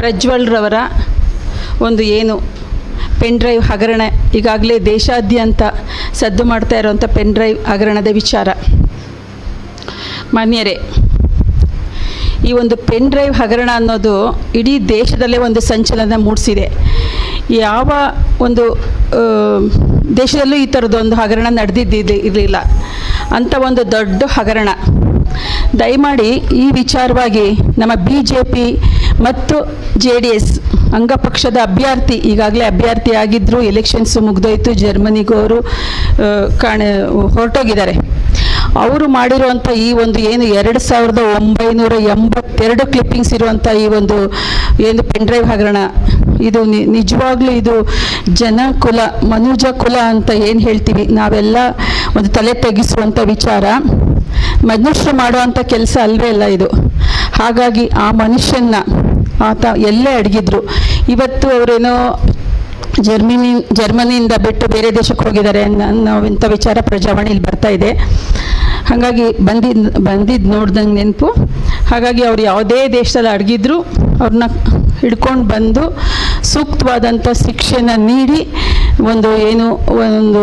ಪ್ರಜ್ವಲ್ರವರ ಒಂದು ಏನು pen drive ಹಗರಣ ಈಗಾಗಲೇ ದೇಶಾದ್ಯಂತ ಸದ್ದು ಮಾಡ್ತಾ ಇರೋವಂಥ ಪೆನ್ ಡ್ರೈವ್ ಹಗರಣದ ವಿಚಾರ. ಮಾನ್ಯರೇ, ಈ ಒಂದು ಪೆನ್ ಡ್ರೈವ್ ಹಗರಣ ಅನ್ನೋದು ಇಡೀ ದೇಶದಲ್ಲೇ ಒಂದು ಸಂಚಲನ ಮೂಡಿಸಿದೆ. ಯಾವ ಒಂದು ದೇಶದಲ್ಲೂ ಈ ಥರದ್ದೊಂದು ಹಗರಣ ನಡೆದಿದ್ದಿದ್ದು, ಇರಲಿಲ್ಲ. ಅಂಥ ಒಂದು ದೊಡ್ಡ ಹಗರಣ. ದಯಮಾಡಿ ಈ ವಿಚಾರವಾಗಿ ನಮ್ಮ ಬಿ ಜೆ ಪಿ ಮತ್ತು ಜೆ ಡಿ ಎಸ್ ಅಂಗಪಕ್ಷದ ಅಭ್ಯರ್ಥಿ, ಈಗಾಗಲೇ ಅಭ್ಯರ್ಥಿ ಆಗಿದ್ದರು ಎಲೆಕ್ಷನ್ಸು ಮುಗ್ದೋಯ್ತು ಜರ್ಮನಿಗೂ ಅವರು ಕಾಣ, ಹೊರಟೋಗಿದ್ದಾರೆ. ಅವರು ಮಾಡಿರುವಂಥ ಈ ಒಂದು ಏನು ಎರಡು ಸಾವಿರದ ಒಂಬೈನೂರ ಎಂಬತ್ತೆರಡು ಕ್ಲಿಪ್ಪಿಂಗ್ಸ್ ಇರುವಂಥ ಈ ಒಂದು ಏನು ಪೆನ್ ಡ್ರೈವ್ ಹಗರಣ, ಇದು ನಿಜವಾಗ್ಲೂ ಇದು ಜನ ಕುಲ ಮನುಜ ಕುಲ ಅಂತ ಏನು ಹೇಳ್ತೀವಿ, ನಾವೆಲ್ಲ ಒಂದು ತಲೆ ತೆಗೆಸುವಂಥ ವಿಚಾರ. ಮನುಷ್ಯರು ಮಾಡುವಂಥ ಕೆಲಸ ಅಲ್ವೇ ಅಲ್ಲ ಇದು. ಹಾಗಾಗಿ ಆ ಮನುಷ್ಯನ್ನ ಆತ ಎಲ್ಲೇ ಅಡಗಿದ್ರು. ಇವತ್ತು ಅವರೇನೋ ಜರ್ಮನಿ, ಜರ್ಮನಿಯಿಂದ ಬಿಟ್ಟು ಬೇರೆ ದೇಶಕ್ಕೆ ಹೋಗಿದ್ದಾರೆ ಅನ್ನೋ ಇಂಥ ವಿಚಾರ ಪ್ರಜಾವಾಣಿಲಿ ಬರ್ತಾ ಇದೆ. ಹಾಗಾಗಿ ಬಂದಿದ್ದು ಬಂದಿದ್ದು ನೋಡ್ದಂಗೆ ನೆನಪು. ಹಾಗಾಗಿ ಅವ್ರು ಯಾವುದೇ ದೇಶದಲ್ಲಿ ಅಡಗಿದ್ರು, ಅವ್ರನ್ನ ಹಿಡ್ಕೊಂಡು ಬಂದು ಸೂಕ್ತವಾದಂಥ ಶಿಕ್ಷೆನ ನೀಡಿ ಒಂದು ಏನು, ಒಂದು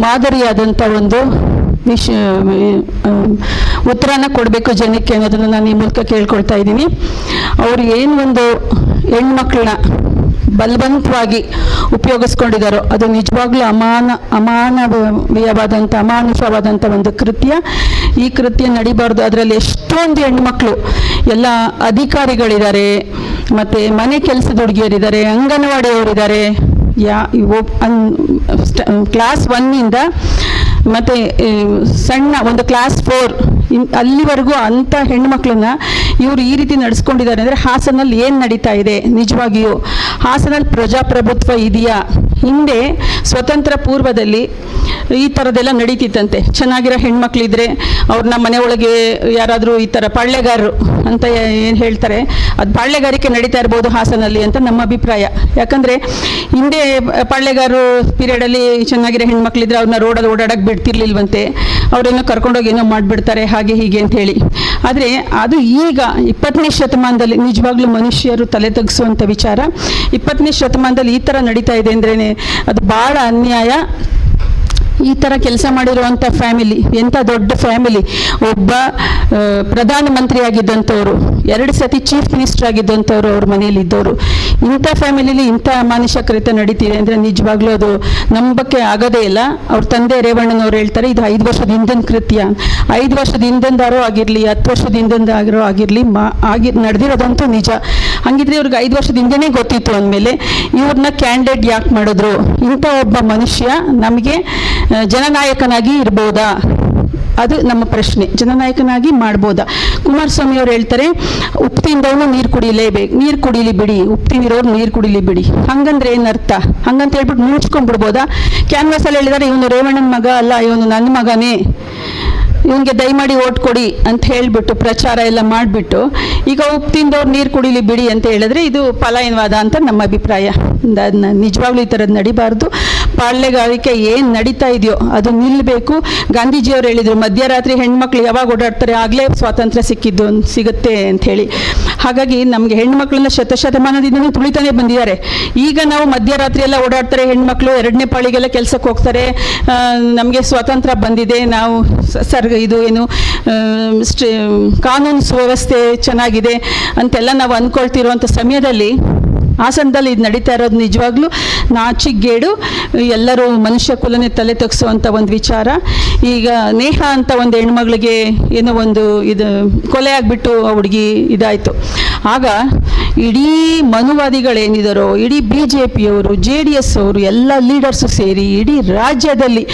ಮಾದರಿಯಾದಂಥ ಒಂದು ವಿಷ ಉತ್ತರನ ಕೊಡಬೇಕು ಜನಕ್ಕೆ ಅನ್ನೋದನ್ನು ನಾನು ಈ ಮೂಲಕ ಕೇಳ್ಕೊಳ್ತಾ ಇದ್ದೀನಿ. ಅವರು ಏನು ಒಂದು ಹೆಣ್ಮಕ್ಳನ್ನ ಬಲವಂತವಾಗಿ ಉಪಯೋಗಿಸ್ಕೊಂಡಿದ್ದಾರೋ ಅದು ನಿಜವಾಗ್ಲೂ ಅಮಾನ, ಅಮಾನವೀಯವಾದಂಥ, ಅಮಾನುಷವಾದಂಥ ಒಂದು ಕೃತ್ಯ. ಈ ಕೃತ್ಯ ನಡಿಬಾರ್ದು. ಅದರಲ್ಲಿ ಎಷ್ಟೊಂದು ಹೆಣ್ಮಕ್ಳು, ಎಲ್ಲ ಅಧಿಕಾರಿಗಳಿದ್ದಾರೆ, ಮತ್ತು ಮನೆ ಕೆಲಸದ ಹುಡುಗಿಯರಿದ್ದಾರೆ, ಅಂಗನವಾಡಿಯವರಿದ್ದಾರೆ. ಯಾ ಕ್ಲಾಸ್ ಒನ್ನಿಂದ ಮತ್ತು ಸಣ್ಣ ಒಂದು ಕ್ಲಾಸ್ ಫೋರ್ ಇನ್, ಅಲ್ಲಿವರೆಗೂ ಅಂಥ ಹೆಣ್ಮಕ್ಳನ್ನ ಇವರು ಈ ರೀತಿ ನಡೆಸ್ಕೊಂಡಿದ್ದಾರೆ ಅಂದರೆ ಹಾಸನಲ್ಲಿ ಏನು ನಡೀತಾ ಇದೆ? ನಿಜವಾಗಿಯೂ ಹಾಸನಲ್ಲಿ ಪ್ರಜಾಪ್ರಭುತ್ವ ಇದೆಯಾ? ಹಿಂದೆ ಸ್ವತಂತ್ರ ಪೂರ್ವದಲ್ಲಿ ಈ ಥರದ್ದೆಲ್ಲ ನಡೀತಿತ್ತಂತೆ. ಚೆನ್ನಾಗಿರೋ ಹೆಣ್ಮಕ್ಳಿದ್ರೆ ಅವ್ರನ್ನ ಮನೆ ಒಳಗೆ ಯಾರಾದರೂ ಈ ಥರ ಪಾಳ್ಯಗಾರರು ಅಂತ ಏನು ಹೇಳ್ತಾರೆ, ಅದು ಪಾಳ್ಯಗಾರಿಕೆ ನಡೀತಾ ಇರ್ಬೋದು ಹಾಸನಲ್ಲಿ ಅಂತ ನಮ್ಮ ಅಭಿಪ್ರಾಯ. ಯಾಕಂದರೆ ಹಿಂದೆ ಪಾಳ್ಯಗಾರರು ಪೀರಿಯಡಲ್ಲಿ ಚೆನ್ನಾಗಿರೋ ಹೆಣ್ಮಕ್ಳಿದ್ರೆ ಅವ್ರನ್ನ ರೋಡಲ್ಲಿ ಓಡಾಡಕ್ಕೆ ಬಿಡ್ತಿರ್ಲಿಲ್ವಂತೆ ಅವರೇನೋ ಕರ್ಕೊಂಡೋಗಿ ಏನೋ ಮಾಡಿಬಿಡ್ತಾರೆ ಹಾಗೆ ಹೀಗೆ ಅಂತ ಹೇಳಿ. ಆದರೆ ಅದು ಈಗ ಇಪ್ಪತ್ತನೇ ಶತಮಾನದಲ್ಲಿ ನಿಜವಾಗ್ಲೂ ಮನುಷ್ಯರು ತಲೆ ತಗ್ಸುವಂಥ ವಿಚಾರ. ಇಪ್ಪತ್ತನೇ ಶತಮಾನದಲ್ಲಿ ಈ ಥರ ನಡೀತಾ ಇದೆ ಅಂದ್ರೇ ಅದು ಭಾಳ ಅನ್ಯಾಯ ಈ ಥರ ಕೆಲಸ ಮಾಡಿರುವಂಥ ಫ್ಯಾಮಿಲಿ ಎಂಥ ದೊಡ್ಡ ಫ್ಯಾಮಿಲಿ ಒಬ್ಬ ಪ್ರಧಾನಮಂತ್ರಿ ಆಗಿದ್ದಂಥವರು ಎರಡು ಸತಿ ಚೀಫ್ ಮಿನಿಸ್ಟರ್ ಆಗಿದ್ದಂಥವ್ರು ಅವ್ರ ಮನೇಲಿ ಇದ್ದವರು ಇಂಥ ಫ್ಯಾಮಿಲಿಲಿ ಇಂಥ ಮಾನುಷಕರಿತ ನಡೀತಿದೆ ಅಂದರೆ ನಿಜವಾಗ್ಲೂ ಅದು ನಂಬಕ್ಕೆ ಆಗೋದೇ ಇಲ್ಲ. ಅವ್ರ ತಂದೆ ರೇವಣ್ಣನವ್ರು ಹೇಳ್ತಾರೆ, ಇದು ಐದು ವರ್ಷದ ಹಿಂದಿನ ಕೃತ್ಯ. ಐದು ವರ್ಷದ ಹಿಂದಿಂದಾರೋ ಆಗಿರಲಿ, ಹತ್ತು ವರ್ಷದ ಹಿಂದಿಂದಾಗಿರೋ ಆಗಿರಲಿ, ಮಾ, ಆಗಿ, ನಡೆದಿರೋದಂತೂ ನಿಜ. ಹಂಗಿದ್ರೆ ಇವ್ರಿಗೆ ಐದು ವರ್ಷದ ಹಿಂದೆನೇ ಗೊತ್ತಿತ್ತು ಅಂದಮೇಲೆ, ಇವ್ರನ್ನ ಕ್ಯಾಂಡಿಡೇಟ್ ಯಾಕೆ ಮಾಡಿದ್ರು? ಇಂಥ ಒಬ್ಬ ಮನುಷ್ಯ ನಮಗೆ ಜನನಾಯಕನಾಗಿ ಇರ್ಬೋದಾ? ಅದು ನಮ್ಮ ಪ್ರಶ್ನೆ. ಜನನಾಯಕನಾಗಿ ಮಾಡ್ಬೋದಾ? ಕುಮಾರಸ್ವಾಮಿ ಅವ್ರು ಹೇಳ್ತಾರೆ ಉಪ್ತಿಂದವನು ನೀರು ಕುಡಿಲೇಬೇಕು. ನೀರು ಕುಡಿಲಿ ಬಿಡಿ. ಉಪ್ತಿನಿರೋರು ನೀರು ಕುಡಿಲಿ ಬಿಡಿ. ಹಂಗಂದ್ರೆ ಏನರ್ಥ? ಹಂಗಂತ ಹೇಳ್ಬಿಟ್ಟು ಮುಚ್ಕೊಂಡ್ಬಿಡ್ಬೋದಾ ಕ್ಯಾನ್ವಾಸಲ್ಲಿ ಹೇಳಿದಾರೆ, ಇವನು ರೇವಣ್ಣನ ಮಗ ಅಲ್ಲ, ಇವನು ನನ್ನ ಮಗನೇ. ಇವನಿಗೆ ದಯಮಾಡಿ ಓಟ್ ಕೊಡಿ ಅಂತ ಹೇಳಿಬಿಟ್ಟು ಪ್ರಚಾರ ಎಲ್ಲ ಮಾಡಿಬಿಟ್ಟು, ಈಗ ಉಪ್ಪು ತಿಂದವ್ರು ನೀರು ಕುಡಿಲಿ ಬಿಡಿ ಅಂತ ಹೇಳಿದ್ರೆ ಇದು ಪಲಾಯನವಾದ ಅಂತ ನಮ್ಮ ಅಭಿಪ್ರಾಯ. ನಿಜವಾಗ್ಲೂ ಈ ಥರದ್ದು ನಡಿಬಾರ್ದು. ಪಾಳ್ಯಗಾರಿಕೆ ಏನು ನಡೀತಾ ಇದೆಯೋ ಅದು ನಿಲ್ಲಬೇಕು ಗಾಂಧೀಜಿಯವರು ಹೇಳಿದರು, ಮಧ್ಯರಾತ್ರಿ ಹೆಣ್ಮಕ್ಳು ಯಾವಾಗ ಓಡಾಡ್ತಾರೆ ಆಗಲೇ ಸ್ವಾತಂತ್ರ್ಯ ಸಿಕ್ಕಿದ್ದು ಸಿಗುತ್ತೆ ಅಂತ ಹೇಳಿ. ಹಾಗಾಗಿ ನಮಗೆ ಹೆಣ್ಮಕ್ಳನ್ನ ಶತಶತಮಾನದಿಂದಲೂ ತುಳಿತಾನೆ ಬಂದಿದ್ದಾರೆ. ಈಗ ನಾವು ಮಧ್ಯರಾತ್ರಿ ಎಲ್ಲ ಓಡಾಡ್ತಾರೆ, ಹೆಣ್ಮಕ್ಳು ಎರಡನೇ ಪಾಳಿಗೆಲ್ಲ ಕೆಲಸಕ್ಕೆ ಹೋಗ್ತಾರೆ. ನಮಗೆ ಸ್ವಾತಂತ್ರ್ಯ ಬಂದಿದೆ, ನಾವು ಸರ್ ಇದು ಏನು ಕಾನೂನು ಸುವ್ಯವಸ್ಥೆ ಚೆನ್ನಾಗಿದೆ ಅಂತೆಲ್ಲ ನಾವು ಅಂದ್ಕೊಳ್ತಿರುವಂಥ ಸಮಯದಲ್ಲಿ ಹಾಸನದಲ್ಲಿ ಇದು ನಡೀತಾ ಇರೋದು ನಿಜವಾಗ್ಲೂ ನಾಚಿಗೇಡು ಎಲ್ಲರೂ ಮನುಷ್ಯ ಕುಲನೇ ತಲೆ ತಗ್ಸುವಂಥ ಒಂದು ವಿಚಾರ. ಈಗ ನೇಹ ಅಂತ ಒಂದು ಹೆಣ್ಮಗಳಿಗೆ ಏನೋ ಒಂದು ಇದು ಕೊಲೆ ಆಗಿಬಿಟ್ಟು ಆ ಹುಡುಗಿ ಇದಾಯಿತು. ಆಗ ಇಡೀ ಮನುವಾದಿಗಳೇನಿದಾರೋ, ಇಡೀ ಬಿ ಜೆ ಪಿಯವರು ಜೆ ಡಿ ಎಸ್ ಅವರು, ಎಲ್ಲ ಲೀಡರ್ಸು ಸೇರಿ ಇಡೀ ರಾಜ್ಯದಲ್ಲಿ,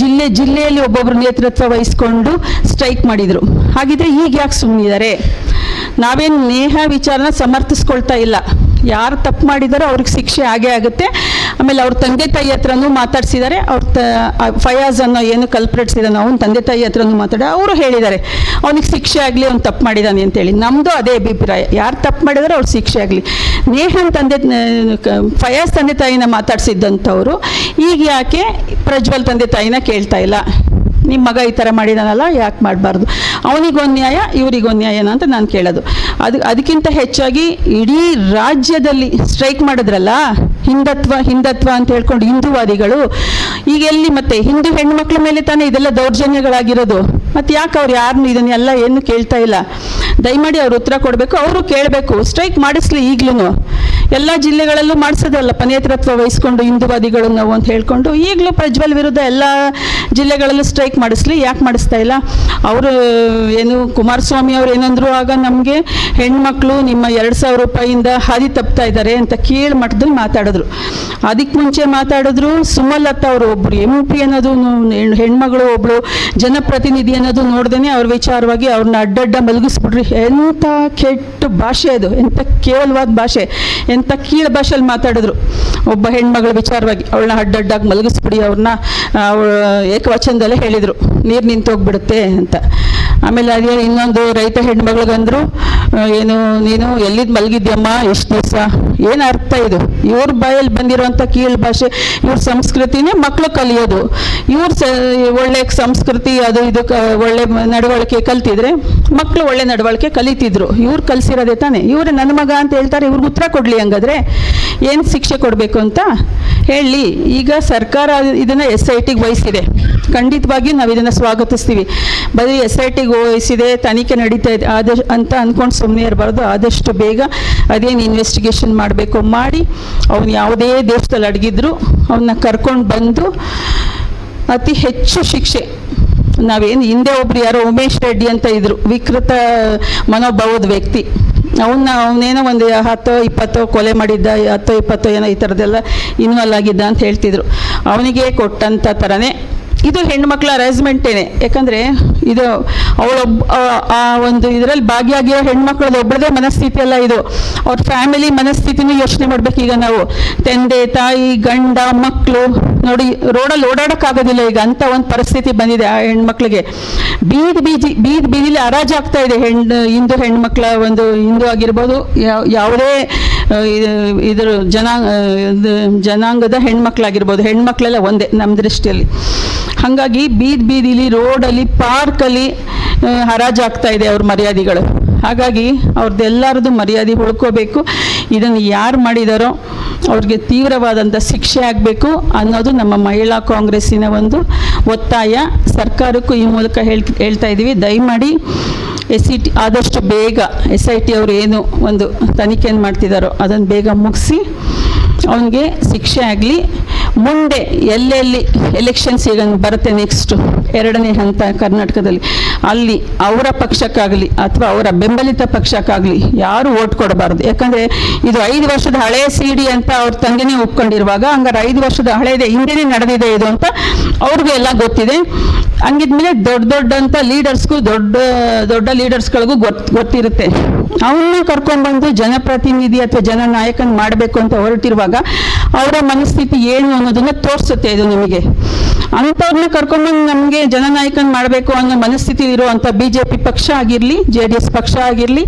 ಜಿಲ್ಲೆ ಜಿಲ್ಲೆಯಲ್ಲಿ ಒಬ್ಬೊಬ್ಬರು ನೇತೃತ್ವ ವಹಿಸ್ಕೊಂಡು ಸ್ಟ್ರೈಕ್ ಮಾಡಿದರು. ಹಾಗಿದ್ರೆ ಈಗ ಯಾಕೆ ಸುಮ್ಮನಿದ್ದಾರೆ ನಾವೇನು ನೇಹ ವಿಚಾರನ ಸಮರ್ಥಿಸ್ಕೊಳ್ತಾ ಇಲ್ಲ. ಯಾರು ತಪ್ಪು ಮಾಡಿದಾರೋ ಅವ್ರಿಗೆ ಶಿಕ್ಷೆ ಆಗೇ ಆಗುತ್ತೆ. ಆಮೇಲೆ ಅವ್ರ ತಂದೆ ತಾಯಿ ಹತ್ರನೂ ಮಾತಾಡ್ಸಿದ್ದಾರೆ. ಅವ್ರ ತ ಫಯಾಜ್ ಅನ್ನೋ ಏನು ಕಲ್ಪ್ರೆಟ್ಸ್ ಇದ್ದಾನೆ, ಅವ್ನ ತಂದೆ ತಾಯಿ ಹತ್ರನೂ ಮಾತಾಡಿ ಅವರು ಹೇಳಿದ್ದಾರೆ, ಅವ್ನಿಗೆ ಶಿಕ್ಷೆ ಆಗಲಿ, ಅವ್ನು ತಪ್ಪು ಮಾಡಿದ್ದಾನೆ ಅಂತೇಳಿ ನಮ್ಮದು ಅದೇ ಅಭಿಪ್ರಾಯ. ಯಾರು ತಪ್ಪು ಮಾಡಿದಾರೋ ಅವ್ರು ಶಿಕ್ಷೆ ಆಗಲಿ. ನೇಹನ್ ತಂದೆ ಫಯಾಜ್ ತಂದೆ ತಾಯಿನ ಮಾತಾಡ್ಸಿದ್ದಂಥವ್ರು, ಈಗ ಯಾಕೆ ಪ್ರಜ್ವಲ್ ತಂದೆ ತಾಯಿನ ಕೇಳ್ತಾ ಇಲ್ಲ? ನಿಮ್ಮ ಮಗ ಈ ಥರ ಮಾಡಿದಾನಲ್ಲ, ಯಾಕೆ ಮಾಡಬಾರ್ದು? ಅವನಿಗೊಂದು ನ್ಯಾಯ ಇವರಿಗೆ ನ್ಯಾಯನ ಅಂತ ನಾನು ಕೇಳೋದು. ಅದು, ಅದಕ್ಕಿಂತ ಹೆಚ್ಚಾಗಿ ಇಡೀ ರಾಜ್ಯದಲ್ಲಿ ಸ್ಟ್ರೈಕ್ ಮಾಡಿದ್ರಲ್ಲ, ಹಿಂದತ್ವ ಹಿಂದತ್ವ ಅಂತ ಹೇಳ್ಕೊಂಡು ಹಿಂದೂವಾದಿಗಳು, ಈಗ ಎಲ್ಲಿ ಮತ್ತೆ ಹಿಂದೂ ಹೆಣ್ಮಕ್ಳ ಮೇಲೆ ತಾನೇ ಇದೆಲ್ಲ ದೌರ್ಜನ್ಯಗಳಾಗಿರೋದು? ಮತ್ತೆ ಯಾಕೆ ಅವ್ರು ಯಾರನ್ನು ಇದನ್ನೆಲ್ಲ ಏನು ಕೇಳ್ತಾ ಇಲ್ಲ? ದಯಮಾಡಿ ಅವ್ರು ಉತ್ತರ ಕೊಡಬೇಕು, ಅವರು ಕೇಳಬೇಕು ಸ್ಟ್ರೈಕ್ ಮಾಡಿಸ್ಲಿ ಈಗ್ಲೂ ಎಲ್ಲ ಜಿಲ್ಲೆಗಳಲ್ಲೂ ಮಾಡಿಸೋದಲ್ಲ ನೇತೃತ್ವ ವಹಿಸ್ಕೊಂಡು ಹಿಂದೂವಾದಿಗಳು ನಾವು ಅಂತ ಹೇಳ್ಕೊಂಡು, ಈಗಲೂ ಪ್ರಜ್ವಲ್ ವಿರುದ್ಧ ಎಲ್ಲ ಜಿಲ್ಲೆಗಳಲ್ಲೂ ಸ್ಟ್ರೈಕ್ ಮಾಡಿಸ್ಲಿ, ಯಾಕೆ ಮಾಡಿಸ್ತಾ ಇಲ್ಲ? ಅವರು ಏನು ಕುಮಾರಸ್ವಾಮಿ ಅವರು ಏನಂದ್ರು ಆಗ ನಮಗೆ ಹೆಣ್ಮಕ್ಳು ನಿಮ್ಮ ಎರಡು ಸಾವಿರ ರೂಪಾಯಿಯಿಂದ ಹಾದಿ ತಪ್ತಾ ಇದ್ದಾರೆ ಅಂತ ಕೇಳಿ ಮಟ್ಟದಲ್ಲಿ ಮಾತಾಡಿದ್ರು. ಅದಕ್ಕೆ ಮುಂಚೆ ಮಾತಾಡಿದ್ರು, ಸುಮಲತಾ ಅವರು ಒಬ್ಬರು ಎಂ ಪಿ ಅನ್ನೋದು ಹೆಣ್ಮಗಳು ಒಬ್ಬಳು ಜನಪ್ರತಿನಿಧಿ ಅನ್ನೋದು ನೋಡ್ದೇನೆ ಅವ್ರ ವಿಚಾರವಾಗಿ ಅವ್ರನ್ನ ಅಡ್ಡಡ್ಡ ಮಲಗಿಸ್ಬಿಟ್ರಿ ಎಂಥ ಕೆಟ್ಟ ಭಾಷೆ ಅದು ಎಂಥ ಕೇವಲವಾದ ಭಾಷೆ ಎಂಥ ಕೀಳು ಭಾಷೆಯಲ್ಲಿ ಮಾತಾಡಿದ್ರು. ಒಬ್ಬ ಹೆಣ್ಮಗಳ ವಿಚಾರವಾಗಿ ಅವಳನ್ನ ಅಡ್ಡಡ್ಡಾಗಿ ಮಲಗಿಸ್ಬಿಡಿ, ಅವ್ರನ್ನ ಏಕವಚನದಲ್ಲೇ ಹೇಳಿದರು. ನೀರು ನಿಂತೋಗ್ಬಿಡುತ್ತೆ ಅಂತ. ಆಮೇಲೆ ಅದೇ ಇನ್ನೊಂದು ರೈತ ಹೆಣ್ಮಗಳಿಗಂದ್ರು ಏನು, ನೀನು ಎಲ್ಲಿದ್ದು ಮಲಗಿದ್ಯಮ್ಮ ಎಷ್ಟು ದಿವಸ? ಏನು ಅರ್ಥ ಇದು? ಇವ್ರ ಬಾಯಲ್ಲಿ ಬಂದಿರೋಂಥ ಕೀಳು ಭಾಷೆ, ಇವ್ರ ಸಂಸ್ಕೃತಿನೇ ಮಕ್ಕಳು ಕಲಿಯೋದು. ಇವ್ರ ಸ, ಒಳ್ಳೆ ಸಂಸ್ಕೃತಿ, ಅದು ಇದು ಕ, ಒಳ್ಳೆ ನಡವಳಿಕೆ ಕಲ್ತಿದ್ರೆ ಮಕ್ಕಳು ಒಳ್ಳೆ ನಡವಳಿಕೆ ಕಲಿತಿದ್ರು. ಇವ್ರು ಕಲಿಸಿರೋದೇ ತಾನೆ. ಇವ್ರು ನನ್ನ ಮಗ ಅಂತ ಹೇಳ್ತಾರೆ, ಇವ್ರಿಗೆ ಉತ್ತರ ಕೊಡಲಿ ಹಂಗಾದ್ರೆ. ಏನು ಶಿಕ್ಷೆ ಕೊಡಬೇಕು ಅಂತ? ಹೇಳಿ, ಈಗ ಸರ್ಕಾರ ಇದನ್ನು ಎಸ್ ಐ ಟಿಗೆ ವಹಿಸಿದೆ. ಖಂಡಿತವಾಗಿ ನಾವು ಇದನ್ನು ಸ್ವಾಗತಿಸ್ತೀವಿ. ಬರೀ ಎಸ್ ಐ ಟಿಗೆ ವಹಿಸಿದೆ, ತನಿಖೆ ನಡೀತಾ ಇದೆ. ಆದ ಅಂತ ಅಂದ್ಕೊಂಡು ಸುಮ್ಮನೆ ಇರಬಾರ್ದು. ಆದಷ್ಟು ಬೇಗ ಅದೇನು ಇನ್ವೆಸ್ಟಿಗೇಷನ್ ಮಾಡಬೇಕು ಮಾಡಿ, ಅವನು ಯಾವುದೇ ದೇಶದಲ್ಲಿ ಅಡಗಿದ್ರು ಅವನ್ನ ಕರ್ಕೊಂಡು ಬಂದು ಅತಿ ಹೆಚ್ಚು ಶಿಕ್ಷೆ. ನಾವೇನು ಹಿಂದೆ ಒಬ್ರು ಯಾರೋ ಉಮೇಶ್ ರೆಡ್ಡಿ ಅಂತ ಇದ್ರು, ವಿಕೃತ ಮನೋಭಾವದ ವ್ಯಕ್ತಿ. ಅವನ್ನ ಅವನೇನೋ ಒಂದು ಹತ್ತೋ, ಇಪ್ಪತ್ತೋ ಕೊಲೆ ಮಾಡಿದ್ದ, ಹತ್ತೋ, ಇಪ್ಪತ್ತೋ ಏನೋ ಈ ಥರದ್ದೆಲ್ಲ ಇನ್ವಾಲ್ವ್ ಆಗಿದ್ದ ಅಂತ ಹೇಳ್ತಿದ್ರು. ಅವನಿಗೆ ಕೊಟ್ಟಂಥ ಥರನೇ ಇದು ಹೆಣ್ಮಕ್ಳ ಅರೇಂಜ್ಮೆಂಟೇನೆ ಯಾಕಂದರೆ ಇದು ಅವಳೊಬ್ಬ ಆ- ಆ ಒಂದು ಇದರಲ್ಲಿ ಭಾಗಿಯಾಗಿರೋ ಹೆಣ್ಮಕ್ಳದ್ದು ಒಬ್ಬಳದೇ ಮನಸ್ಥಿತಿ ಅಲ್ಲ ಇದು. ಅವ್ರ ಫ್ಯಾಮಿಲಿ ಮನಸ್ಥಿತಿನೂ ಯೋಚನೆ ಮಾಡ್ಬೇಕು ಈಗ ನಾವು. ತಂದೆ, ತಾಯಿ, ಗಂಡ ಮಕ್ಕಳು ನೋಡಿ, ರೋಡಲ್ಲಿ ಓಡಾಡೋಕ್ಕಾಗೋದಿಲ್ಲ. ಈಗ ಅಂತ ಒಂದು ಪರಿಸ್ಥಿತಿ ಬಂದಿದೆ ಆ ಹೆಣ್ಮಕ್ಳಿಗೆ. ಬೀದಿ ಬೀದಿ ಬೀದಿ ಬೀದಿಲಿ ಹರಾಜಾಗ್ತಾ ಇದೆ ಹೆಣ್ಣು, ಹಿಂದೂ ಹೆಣ್ಮಕ್ಳ ಒಂದು ಹಿಂದೂ ಆಗಿರ್ಬೋದು ಯಾವುದೇ ಇದ್ರ ಜನ ಜನಾಂಗದ ಹೆಣ್ಮಕ್ಳಾಗಿರ್ಬೋದು. ಹೆಣ್ಮಕ್ಳೆಲ್ಲ ಒಂದೇ ನಮ್ಮ ದೃಷ್ಟಿಯಲ್ಲಿ. ಹಾಗಾಗಿ ಬೀದಿ ಬೀದಿಲಿ, ರೋಡಲ್ಲಿ, ಪಾರ್ಕಲ್ಲಿ ಹರಾಜ್ ಹರಾಜಾಗ್ತಾ ಇದೆ ಅವ್ರ ಮರ್ಯಾದೆಗಳು. ಹಾಗಾಗಿ ಅವ್ರದ್ದೆಲ್ಲರದ್ದು ಮರ್ಯಾದೆ ಉಳ್ಕೋಬೇಕು. ಇದನ್ನು ಯಾರು ಮಾಡಿದಾರೋ ಅವ್ರಿಗೆ ತೀವ್ರವಾದಂಥ ಶಿಕ್ಷೆ ಆಗಬೇಕು ಅನ್ನೋದು ನಮ್ಮ ಮಹಿಳಾ ಕಾಂಗ್ರೆಸ್ಸಿನ ಒಂದು ಒತ್ತಾಯ. ಸರ್ಕಾರಕ್ಕೂ ಈ ಮೂಲಕ ಹೇಳ್, ಹೇಳ್ತಾ ಇದ್ದೀವಿ. ದಯಮಾಡಿ ಎಸ್ ಸಿ ಟಿ ಆದಷ್ಟು ಬೇಗ ಎಸ್ ಐ ಟಿ ಅವರು ಏನು ಒಂದು ತನಿಖೆಯನ್ನು ಮಾಡ್ತಿದ್ದಾರೋ ಅದನ್ನು ಬೇಗ ಮುಗಿಸಿ ಅವನಿಗೆ ಶಿಕ್ಷೆ ಆಗಲಿ. ಮುಂದೆ ಎಲ್ಲೆಲ್ಲಿ ಎಲೆಕ್ಷನ್ಸ್ ಈಗ ಬರುತ್ತೆ ನೆಕ್ಸ್ಟ್ ಎರಡನೇ ಹಂತ ಕರ್ನಾಟಕದಲ್ಲಿ, ಅಲ್ಲಿ ಅವರ ಪಕ್ಷಕ್ಕಾಗಲಿ ಅಥವಾ ಅವರ ಬೆಂಬಲಿತ ಪಕ್ಷಕ್ಕಾಗಲಿ ಯಾರು ಓಟ್ ಕೊಡಬಾರದು? ಯಾಕಂದರೆ ಇದು ಐದು ವರ್ಷದ ಹಳೆ ಸಿ ಡಿ ಅಂತ ಅವ್ರ ತಂಗಿನೇ ಒಪ್ಕೊಂಡಿರುವಾಗ, ಹಂಗಾರೆ ಐದು ವರ್ಷದ ಹಳೆಯದೇ ಹಿಂದೆನೇ ನಡೆದಿದೆ ಇದು ಅಂತ ಅವ್ರಿಗೂ ಎಲ್ಲ ಗೊತ್ತಿದೆ. ಹಂಗಿದ್ಮೇಲೆ ದೊಡ್ಡ ದೊಡ್ಡಂಥ ಲೀಡರ್ಸ್ಗೂ ದೊಡ್ಡ ದೊಡ್ಡ ಲೀಡರ್ಸ್ಗಳಿಗೂ ಗೊತ್ತು ಗೊತ್ತಿರುತ್ತೆ. ಅವನ್ನ ಕರ್ಕೊಂಡ್ಬಂದು ಜನಪ್ರತಿನಿಧಿ ಅಥವಾ ಜನನಾಯಕನ ಮಾಡಬೇಕು ಅಂತ ಹೊರಟಿರುವಾಗ ಅವರ ಮನಸ್ಥಿತಿ ಏನು ಅನ್ನೋದನ್ನ ತೋರಿಸುತ್ತೆ ಇದು ನಿಮಗೆ. ಅಂಥವ್ರನ್ನ ಕರ್ಕೊಂಡ್ಬಂದು ನಮಗೆ ಜನನಾಯಕನ ಮಾಡಬೇಕು ಅನ್ನೋ ಮನಸ್ಥಿತಿ ಇರುವಂಥ ಬಿ ಜೆ ಪಿ ಪಕ್ಷ ಆಗಿರಲಿ, ಜೆ ಡಿ ಎಸ್ ಪಕ್ಷ ಆಗಿರಲಿ,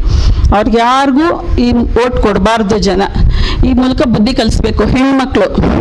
ಅವ್ರಿಗೆ ಯಾರಿಗೂ ಈ ಓಟ್ ಕೊಡಬಾರ್ದು ಜನ. ಈ ಮೂಲಕ ಬುದ್ಧಿ ಕಲಿಸ್ಬೇಕು ಹೆಣ್ಮಕ್ಳು.